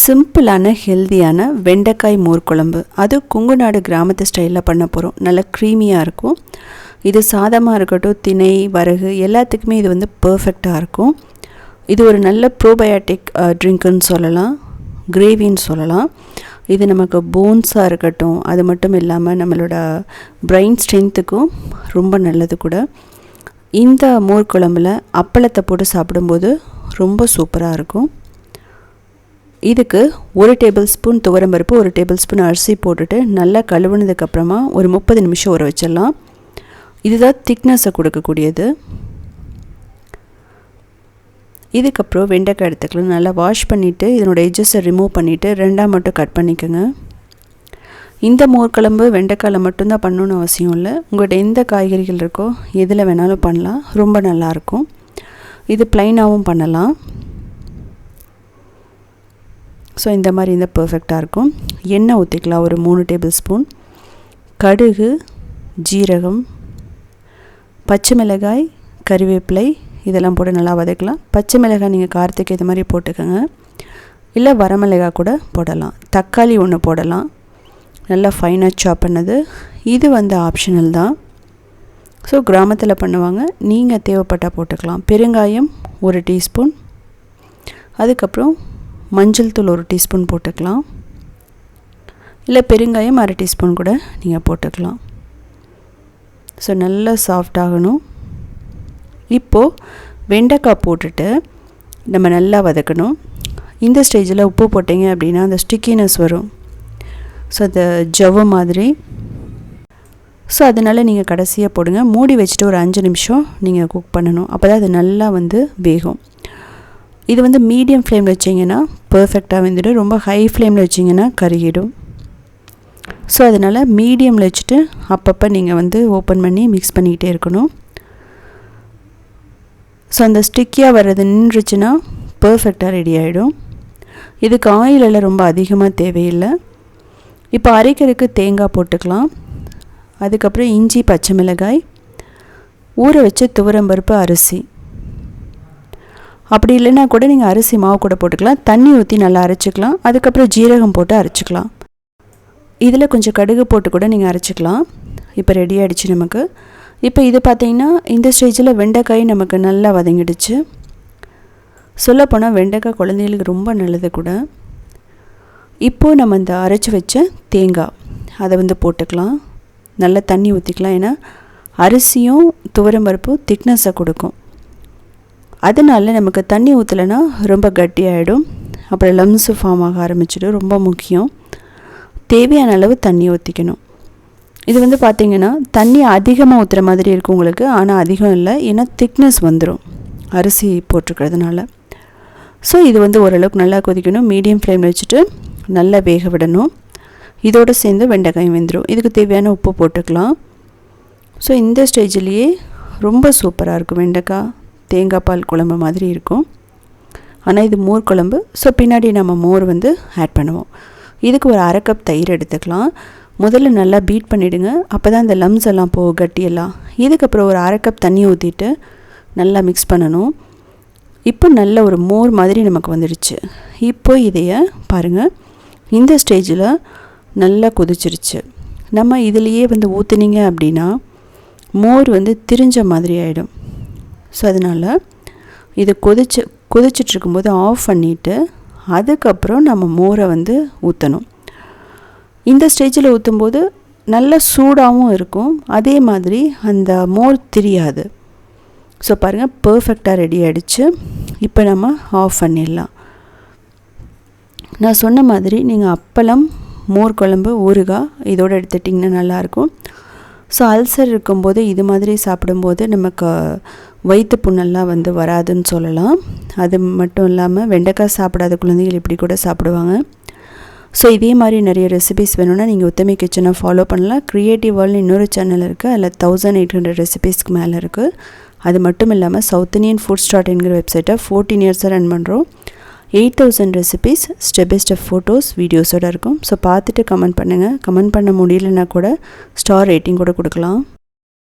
சிம்பிளான ஹெல்தியான வெண்டைக்காய் மோர் குழம்பு. அது குங்குநாடு கிராமத்து ஸ்டைலில் பண்ண போகிறோம் நல்லா க்ரீமியாக இருக்கும். இது சாதமாக இருக்கட்டும் திணை வரகு எல்லாத்துக்குமே இது வந்து பர்ஃபெக்டாக இருக்கும். இது ஒரு நல்ல ப்ரோபயாட்டிக் ட்ரிங்க்குன்னு சொல்லலாம். கிரேவின்னு சொல்லலாம். இது நமக்கு போன்ஸாக இருக்கட்டும் அது மட்டும் இல்லாமல் நம்மளோட பிரெயின் ஸ்ட்ரென்த்துக்கும் ரொம்ப நல்லது கூட. இந்த மோர் குழம்புல அப்பளத்தை போட்டு சாப்பிடும்போது ரொம்ப சூப்பராக இருக்கும். இதுக்கு ஒரு டேபிள் ஸ்பூன் துவரம்பருப்பு ஒரு டேபிள் ஸ்பூன் அரிசி போட்டுட்டு நல்லா கழுவுனதுக்கப்புறமா ஒரு முப்பது நிமிஷம் ஊற வச்சிடலாம். இதுதான் திக்னஸை கொடுக்கக்கூடியது. இதுக்கப்புறம் வெண்டைக்காய் எடுத்துக்கலாம். நல்லா வாஷ் பண்ணிவிட்டு இதனோட எஜ்ஜஸை ரிமூவ் பண்ணிவிட்டு ரெண்டாக மட்டும் கட் பண்ணிக்கோங்க. இந்த மோர் குழம்பு வெண்டைக்காயில் மட்டும்தான் பண்ணணுன்னு அவசியம் இல்லை. உங்கள்கிட்ட எந்த காய்கறிகள் இருக்கோ எதில் வேணாலும் பண்ணலாம். ரொம்ப நல்லாயிருக்கும் இது ப்ளைனாகவும் பண்ணலாம். ஸோ இந்த மாதிரி இருந்தால் பர்ஃபெக்டாக இருக்கும். எண்ணெய் ஊற்றிக்கலாம் ஒரு மூணு டேபிள் ஸ்பூன் கடுகு ஜீரகம் பச்சை மிளகாய் கறிவேப்பிலை இதெல்லாம் போட்டு நல்லா வதக்கலாம். பச்சை மிளகாய் நீங்கள் காரத்துக்கு இது மாதிரி போட்டுக்கோங்க. இல்லை வரமிளகாய் கூட போடலாம். தக்காளி ஒன்று போடலாம். நல்லா ஃபைனாக சாப் பண்ணது. இது வந்து ஆப்ஷனல் தான். ஸோ கிராமத்தில் பண்ணுவாங்க. நீங்கள் தேவைப்பட்டால் போட்டுக்கலாம். பெருங்காயம் ஒரு டீஸ்பூன் அதுக்கப்புறம் மஞ்சள் தூள் ஒரு டீஸ்பூன் போட்டுக்கலாம். இல்லை பெருங்காயம் அரை டீஸ்பூன் கூட நீங்கள் போட்டுக்கலாம். ஸோ நல்லா சாஃப்ட் ஆகணும். இப்போது வெண்டைக்காய் போட்டுட்டு நம்ம நல்லா வதக்கணும். இந்த ஸ்டேஜில் உப்பு போட்டிங்க அப்படின்னா அந்த ஸ்டிக்கினஸ் வரும். ஸோ அந்த ஜவ்வு மாதிரி. ஸோ அதனால் நீங்கள் கடைசியாக போடுங்க. மூடி வச்சுட்டு ஒரு அஞ்சு நிமிஷம் நீங்கள் குக் பண்ணணும். அப்போ தான் அது நல்லா வந்து வேகும். இது வந்து மீடியம் ஃப்ளேமில் வச்சிங்கன்னா பர்ஃபெக்டாக வெந்துடும். ரொம்ப ஹை ஃப்ளேமில் வச்சிங்கன்னா கருகிடும். ஸோ அதனால் மீடியமில் வச்சுட்டு அப்பப்போ நீங்கள் வந்து ஓப்பன் பண்ணி மிக்ஸ் பண்ணிக்கிட்டே இருக்கணும். ஸோ அந்த ஸ்டிக்கியாக வர்றது நின்றுச்சுன்னா பர்ஃபெக்டாக ரெடி ஆகிடும் இதுக்கு ஆயிலெல்லாம் ரொம்ப அதிகமாக தேவையில்லை. இப்போ அரைக்கிறதுக்கு தேங்காய் போட்டுக்கலாம். அதுக்கப்புறம் இஞ்சி பச்சை மிளகாய் ஊற வச்ச துவரம்பருப்பு அரிசி. அப்படி இல்லைன்னா கூட நீங்கள் அரிசி மாவு கூட போட்டுக்கலாம். தண்ணி ஊற்றி நல்லா அரைச்சிக்கலாம். அதுக்கப்புறம் ஜீரகம் போட்டு அரைச்சிக்கலாம். இதில் கொஞ்சம் கடுகு போட்டு கூட நீங்கள் அரைச்சிக்கலாம். இப்போ ரெடி ஆகிடுச்சு நமக்கு. இப்போ இது பார்த்திங்கன்னா இந்த ஸ்டேஜில் வெண்டைக்காய் நமக்கு நல்லா வதங்கிடுச்சு. சொல்லப்போனால் வெண்டைக்காய் குழந்தைகளுக்கு ரொம்ப நல்லது கூட. இப்போது நம்ம இந்த அரைச்சி வச்ச தேங்காய் அதை வந்து போட்டுக்கலாம். நல்லா தண்ணி ஊற்றிக்கலாம் ஏன்னா அரிசியும் துவரம்பருப்பும் திக்னஸை கொடுக்கும். அதனால நமக்கு தண்ணி ஊற்றலைன்னா ரொம்ப கட்டியாகிடும் அப்புறம் லம்ஸு ஃபார்ம் ஆக ஆரம்பிச்சிடும் ரொம்ப முக்கியம். தேவையான அளவு தண்ணி ஊற்றிக்கணும் இது வந்து பார்த்திங்கன்னா தண்ணி அதிகமாக ஊற்றுற மாதிரி இருக்கும் உங்களுக்கு ஆனால் அதிகம் இல்லை. ஏன்னா திக்னஸ் வந்துடும் அரிசி போட்டிருக்கிறதுனால. ஸோ இது வந்து ஓரளவுக்கு நல்லா கொதிக்கணும். மீடியம் ஃப்ளேமில் வச்சுட்டு நல்லா வேக விடணும். இதோடு சேர்ந்து வெண்டைக்காயும் வெந்துடும் இதுக்கு தேவையான உப்பு போட்டுக்கலாம். ஸோ இந்த ஸ்டேஜ்லேயே ரொம்ப சூப்பராக இருக்கும் வெண்டைக்காய். தேங்காய் பால் குழம்பு மாதிரி இருக்கும். ஆனால் இது மோர் குழம்பு. ஸோ பின்னாடி நம்ம மோர் வந்து ஆட் பண்ணுவோம். இதுக்கு ஒரு அரை கப் தயிர் எடுத்துக்கலாம். முதல்ல நல்லா பீட் பண்ணிவிடுங்க அப்போ தான் இந்த லம்ஸ் எல்லாம் போகும் கட்டியெல்லாம் இதுக்கப்புறம் ஒரு அரை கப் தண்ணி ஊற்றிட்டு நல்லா மிக்ஸ் பண்ணணும். இப்போ நல்ல ஒரு மோர் மாதிரி நமக்கு வந்துடுச்சு இப்போ இதைய பாருங்கள் இந்த ஸ்டேஜில் நல்லா கொதிச்சிருச்சு. நம்ம இதுலேயே வந்து ஊற்றுனீங்க அப்படின்னா மோர் வந்து திரிஞ்ச மாதிரி ஆகிடும் ஸோ அதனால் இது கொதிச்சு கொதிச்சிட்ருக்கும்போது ஆஃப் பண்ணிவிட்டு அதுக்கப்புறம் நம்ம மோரை வந்து ஊற்றணும் இந்த ஸ்டேஜில் ஊற்றும்போது நல்ல சூடாகவும் இருக்கும். அதே மாதிரி அந்த மோர் தெரியாது. ஸோ பாருங்கள் பர்ஃபெக்டாக ரெடி ஆகிடுச்சு இப்போ நம்ம ஆஃப் பண்ணிடலாம். நான் சொன்ன மாதிரி நீங்கள் அப்பளம் மோர் குழம்பு ஊறுகாய் இதோடு எடுத்துட்டிங்கன்னா நல்லாயிருக்கும். ஸோ அல்சர் இருக்கும்போது இது மாதிரி சாப்பிடும்போது நமக்கு வயிற்று புண்ணெல்லாம் வந்து வராதுன்னு சொல்லலாம். அது மட்டும் இல்லாமல் வெண்டைக்காய் சாப்பிடாத குழந்தைகள் இப்படி கூட சாப்பிடுவாங்க. ஸோ இதே மாதிரி நிறைய ரெசிபிஸ் வேணும்னா நீங்கள் உத்தமி கிச்சனை ஃபாலோ பண்ணலாம். க்ரியேட்டிவ் வேர்ல்டு இன்னொரு சேனல் இருக்குது அதில் தௌசண்ட் எயிட் ஹண்ட்ரட் ரெசிபீஸ்க்கு மேலே இருக்குது அது மட்டும் இல்லாமல் சவுத் இந்தியன் ஃபுட் ஸ்டார்ட் என்கிற வெப்சைட்டை ஃபோர்டீன் இயர்ஸாக ரன் பண்ணுறோம் eight thousand recipes step by step photos வீடியோஸோடு இருக்கும். ஸோ பார்த்துட்டு கமெண்ட் பண்ணுங்கள் கமெண்ட் பண்ண முடியலன்னா கூட ஸ்டார் ரேட்டிங் கூட கொடுக்கலாம்.